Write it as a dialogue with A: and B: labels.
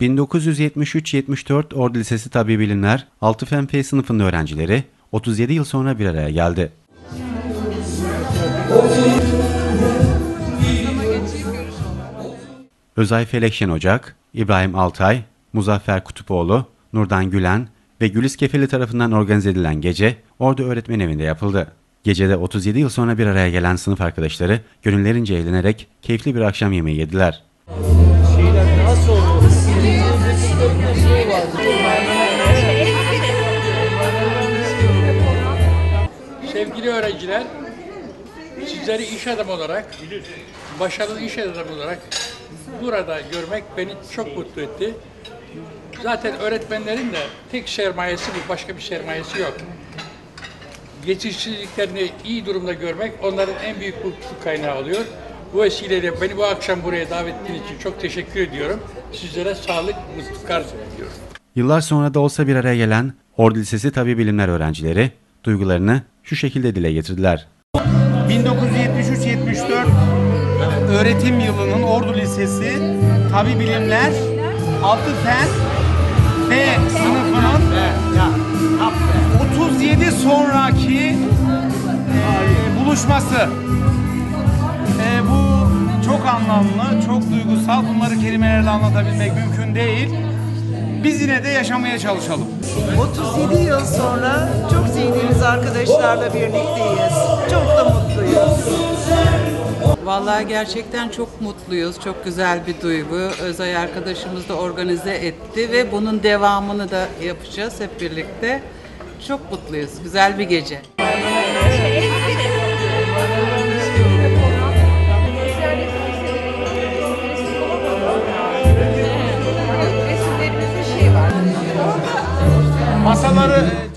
A: 1973-74 Ordu Lisesi Tabi Bilimler 6 Fen F sınıfının öğrencileri 37 yıl sonra bir araya geldi. Özay Felekşen Ocak, İbrahim Altay, Muzaffer Kutupoğlu, Nurdan Gülen ve Gülis Kefeli tarafından organize edilen gece Ordu Öğretmen Evi'nde yapıldı. Gecede 37 yıl sonra bir araya gelen sınıf arkadaşları gönüllerince eğlenerek keyifli bir akşam yemeği yediler.
B: şeyler
C: Sevgili öğrenciler, sizleri iş adamı olarak, başarılı iş adamı olarak burada görmek beni çok mutlu etti. Zaten öğretmenlerin de tek sermayesi bu, başka bir sermayesi yok. Geçişsizliklerini iyi durumda görmek onların en büyük mutluluk kaynağı oluyor. Bu vesileyle beni bu akşam buraya davet ettiğiniz için çok teşekkür ediyorum. Sizlere sağlık, mutluluklar diliyorum.
A: Yıllar sonra da olsa bir araya gelen Ordu Lisesi Tabi Bilimler öğrencileri duygularını şu şekilde dile getirdiler.
D: 1973-74 öğretim yılının Ordu Lisesi Tabi Bilimler Altı Fen B sınıfının 37 sonraki e, buluşması. E, bu çok anlamlı, çok duygusal. Bunları kelimelerle anlatabilmek mümkün değil. Biz yine de yaşamaya çalışalım.
E: 37 yıl sonra çok sevdiğimiz arkadaşlarla birlikteyiz. Çok da mutluyuz.
F: Vallahi gerçekten çok mutluyuz. Çok güzel bir duygu. Özay arkadaşımız da organize etti ve bunun devamını da yapacağız hep birlikte. Çok mutluyuz. Güzel bir gece.
D: kuralları